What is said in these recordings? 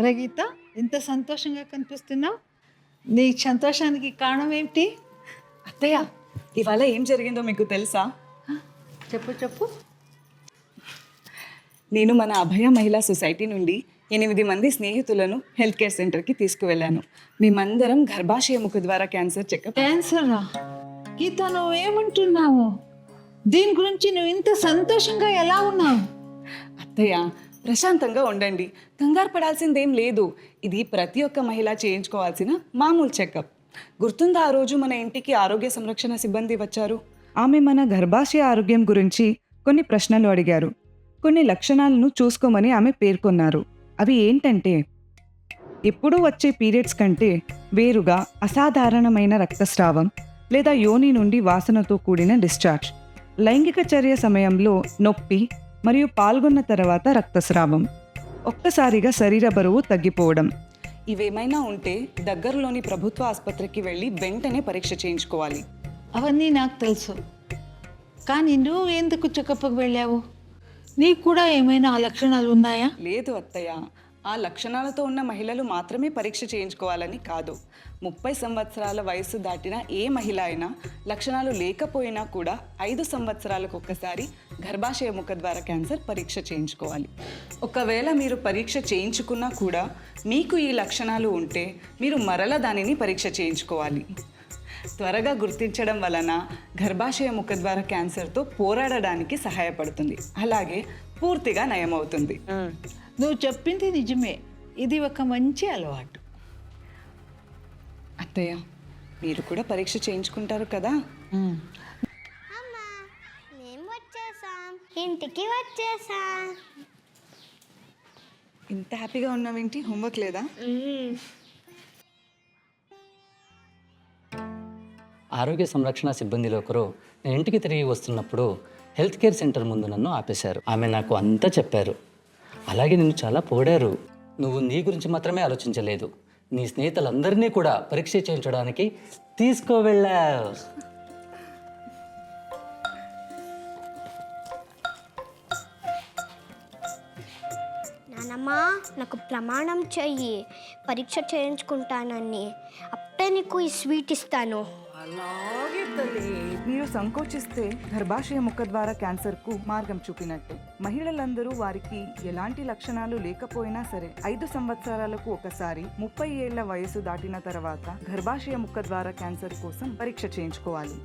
రగీత ఇంత సంతోషంగా కనిపిస్తున్నావు? నీ సంతోషానికి కారణం ఏమిటి? అత్తయ్య ఇవాళ ఏం జరిగిందో మీకు తెలుసా? చెప్పు చెప్పు. నేను మన అభయ మహిళా సొసైటీ నుండి ఎనిమిది మంది స్నేహితులను హెల్త్ కేర్ సెంటర్కి తీసుకువెళ్ళాను. మేమందరం గర్భాశయ ముఖ ద్వారా క్యాన్సర్ చెకప్ క్యాన్సరా? గీత నువ్వేమంటున్నావు? దీని గురించి నువ్వు ఇంత సంతోషంగా ఎలా ఉన్నావు? అత్తయ్య ప్రశాంతంగా ఉండండి. కంగారు పడాల్సిందేం లేదు. ఇది ప్రతి ఒక్క మహిళ చేయించుకోవాల్సిన మామూలు చెకప్. గుర్తుందా ఆ రోజు మన ఇంటికి ఆరోగ్య సంరక్షణ సిబ్బంది వచ్చారు? ఆమె మన గర్భాశయ ఆరోగ్యం గురించి కొన్ని ప్రశ్నలు అడిగారు. కొన్ని లక్షణాలను చూసుకోమని ఆమె పేర్కొన్నారు. అవి ఏంటంటే ఎప్పుడూ వచ్చే పీరియడ్స్ కంటే వేరుగా అసాధారణమైన రక్తస్రావం లేదా యోని నుండి వాసనతో కూడిన డిశ్చార్జ్. లైంగిక చర్య సమయంలో నొప్పి మరియు పాల్గొన్న తర్వాత రక్తస్రావం. ఒక్కసారిగా శరీర బరువు తగ్గిపోవడం. ఇవేమైనా ఉంటే దగ్గరలోని ప్రభుత్వ ఆసుపత్రికి వెళ్ళి వెంటనే పరీక్ష చేయించుకోవాలి. అవన్నీ నాకు తెలుసు. కానీ నువ్వు ఎందుకు చెకప్కి వెళ్ళావు? నీకు కూడా ఏమైనా ఆ లక్షణాలు ఉన్నాయా? లేదు అత్తయ్య. ఆ లక్షణాలతో ఉన్న మహిళలు మాత్రమే పరీక్ష చేయించుకోవాలని కాదు. ముప్పై సంవత్సరాల వయసు దాటిన ఏ మహిళ అయినా లక్షణాలు లేకపోయినా కూడా ఐదు సంవత్సరాలకు ఒక్కసారి గర్భాశయ ముఖ ద్వారా క్యాన్సర్ పరీక్ష చేయించుకోవాలి. ఒకవేళ మీరు పరీక్ష చేయించుకున్నా కూడా మీకు ఈ లక్షణాలు ఉంటే మీరు మరల దానిని పరీక్ష చేయించుకోవాలి. త్వరగా గుర్తించడం వలన గర్భాశయ ముఖ ద్వారా క్యాన్సర్తో పోరాడడానికి సహాయపడుతుంది. అలాగే పూర్తిగా నయమవుతుంది. నువ్వు చెప్పింది నిజమే. ఇది ఒక మంచి అలవాటు. అత్తయ్య మీరు కూడా పరీక్ష చేయించుకుంటారు కదా? అమ్మా మేము వచ్చేసాం. ఇంటికి వచ్చేసాం. ఇంత హ్యాపీగా ఉన్నావేంటి హోంవర్క్ లేదా? ఆరోగ్య సంరక్షణ సిబ్బందిలో ఒకరు నేను ఇంటికి తిరిగి వస్తున్నప్పుడు హెల్త్ కేర్ సెంటర్ ముందు నన్ను ఆపేశారు. ఆమె నాకు అంతా చెప్పారు. అలాగే నిన్ను చాలా పొగిడారు. నువ్వు నీ గురించి మాత్రమే ఆలోచించలేదు. నీ స్నేహితులందరినీ కూడా పరీక్ష చేయించడానికి తీసుకువెళ్ళావు. నానమ్మా నాకు ప్రమాణం చెయ్యి. పరీక్ష చేయించుకుంటానని. అప్పుడే నీకు ఈ స్వీట్ ఇస్తాను. అలాగే తల్లి మీరు సంకోచిస్తే గర్భాశయ ముఖ ద్వారా క్యాన్సర్కు మార్గం చూపినట్టు. మహిళలందరూ వారికి ఎలాంటి లక్షణాలు లేకపోయినా సరే ఐదు సంవత్సరాలకు ఒకసారి ముప్పై ఏళ్ళ వయసు దాటిన తర్వాత గర్భాశయ ముఖ ద్వారా క్యాన్సర్ కోసం పరీక్ష చేయించుకోవాలి.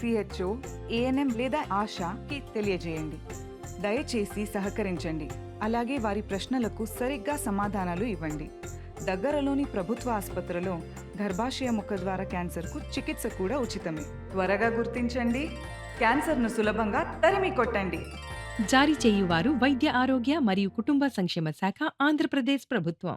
సిహెచ్ఓ ఏఎన్ఎం లేదా ఆశాకి తెలియజేయండి. దయచేసి సహకరించండి. అలాగే వారి ప్రశ్నలకు సరిగ్గా సమాధానాలు ఇవ్వండి. దగ్గరలోని ప్రభుత్వ ఆసుపత్రిలో గర్భాశయ ముఖ ద్వారా క్యాన్సర్కు చికిత్స కూడా ఉచితమే. త్వరగా గుర్తించండి. క్యాన్సర్ను సులభంగా తరిమి కొట్టండి. జారీ చేయువారు వైద్య ఆరోగ్య మరియు కుటుంబ సంక్షేమ శాఖ ఆంధ్రప్రదేశ్ ప్రభుత్వం.